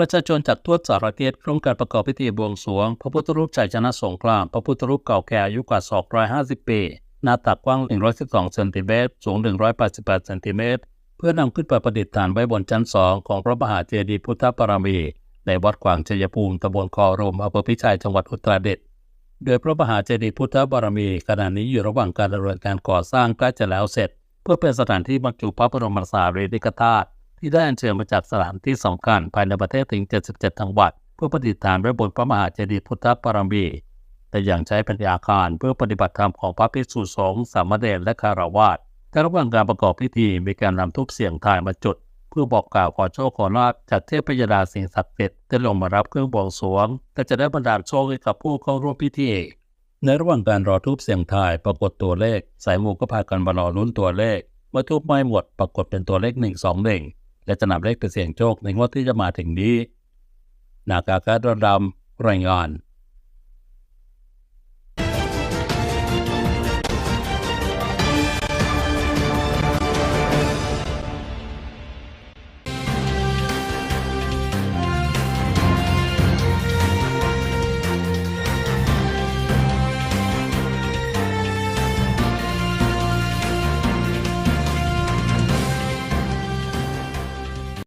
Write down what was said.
ประชาชนจากทั่วสารทิศร่วมการประกอบพิธีบวงสรวง พระพุทธรูปชัยชนะสงคราม พระพุทธรูปเก่าแก่อายุกว่า 250 ปี หน้าตักกว้าง 112เซนติเมตร สูง 188เซนติเมตร เพื่อนำขึ้นไปประดิษฐานไว้บนชั้นสองของพระมหาเจดีย์พุทธปรมี ในวัดขวางชัยภูมิตำบลคอรมอำเภอพิชัย จังหวัดอุตรดิตถ์ โดยพระมหาเจดีย์พุทธบารมี ขณะนี้อยู่ระหว่างการดำเนินการก่อสร้างใกล้จะแล้วเสร็จ เพื่อเป็นสถานที่บรรจุพระบรมสารีริกธาตุ ที่ได้อัญเชิญมาจากสถานที่สำคัญภายในประเทศถึง 77 จังหวัด เพื่อประดิษฐานไว้บนพระมหาเจดีย์พุทธบารมีแต่อย่างใช้เป็นอาคารเพื่อปฏิบัติธรรมของพระภิกษุสงฆ์สามเณรและคารวาสแต่ระหว่างการประกอบพิธีมีการนำทุบเสียงทายมาจุด เพื่อบอกกล่าวขอโชคขอลาภจากเทพยดาสิ่งศักดิ์สิทธิ์ได้ลงมารับเครื่องบวงสรวงและจะได้บรรดาโชคให้กับผู้เข้าร่วมพิธีในระหว่างการรอทูบเสียงทายปรากฏตัวเลข สายมูก็พากันมารอลุ้นตัวเลข เมื่อทูบไม่หมดปรากฏเป็นตัวเลข 1 2 1 และจะนำเลขไปเสี่ยงโชคในงวดที่จะมาถึงนี้ นากากาดรดำรายงาน